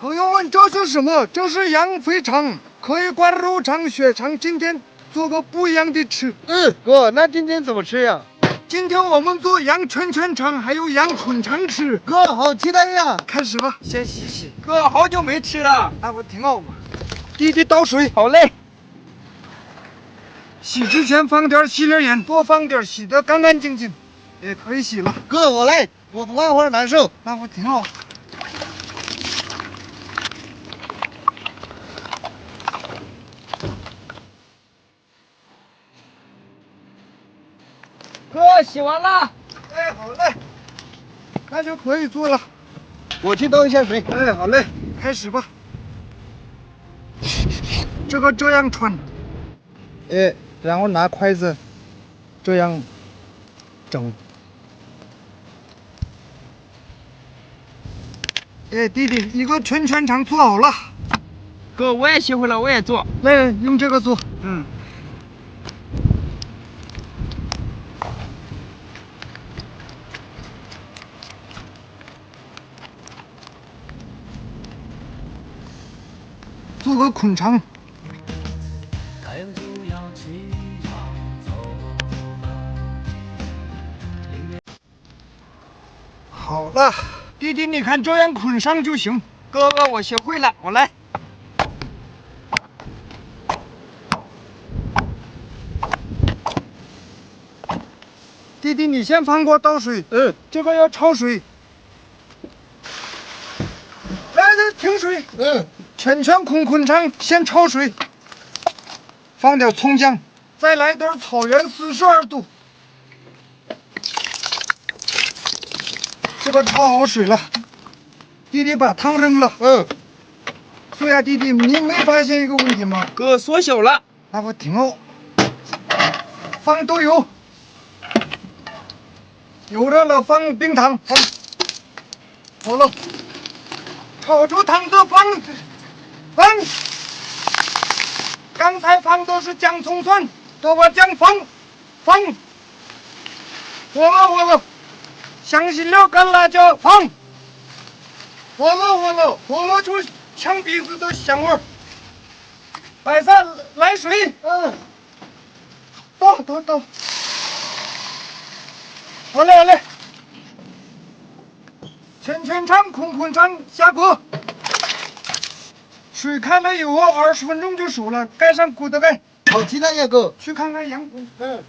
朋友们，这是什么？这是羊肥肠，可以灌肉肠、血肠。今天做个不一样的吃。嗯，哥，那今天怎么吃呀？今天我们做羊圈圈肠，还有羊捆肠吃。哥，好期待呀！开始吧，先洗洗。哥，好久没吃了。那不挺好吗？弟弟倒水。好嘞。洗之前放点洗脸盐，多放点，洗得干干净净。也可以洗了。哥，我来，我不干活难受。那不挺好。哥，洗完了。哎，好嘞，那就可以做了。我去倒一下水。哎，好嘞，开始吧。这个这样穿，哎，然后拿筷子这样整。哎，弟弟，一个圈圈肠做好了。哥，我也学会了，我也做。来，用这个做。嗯。做个捆肠。好了，弟弟，你看这样捆上就行。哥哥，我学会了，我来。弟弟，你先放锅倒水。嗯，这个要焯水。来来，停水。嗯。圈圈捆捆肠，先焯水，放点葱姜，再来点草原四十二度。这个焯好水了，弟弟把汤扔了。嗯。苏亚，弟弟，你没发现一个问题吗？哥缩小了。那不挺好？放豆油，油热了放冰糖，好了，炒出汤的放。放，刚才放的是姜葱蒜，都把姜放，放，火了火了，香辛料干辣椒放，火了火了，火了出呛鼻子的香味儿。白菜来水，嗯，倒倒倒，好嘞好嘞，圈圈肠捆捆肠下锅。水开了以后，二十分钟就熟了，盖上锅的盖。好期待呀，哥！去看看羊骨。嗯。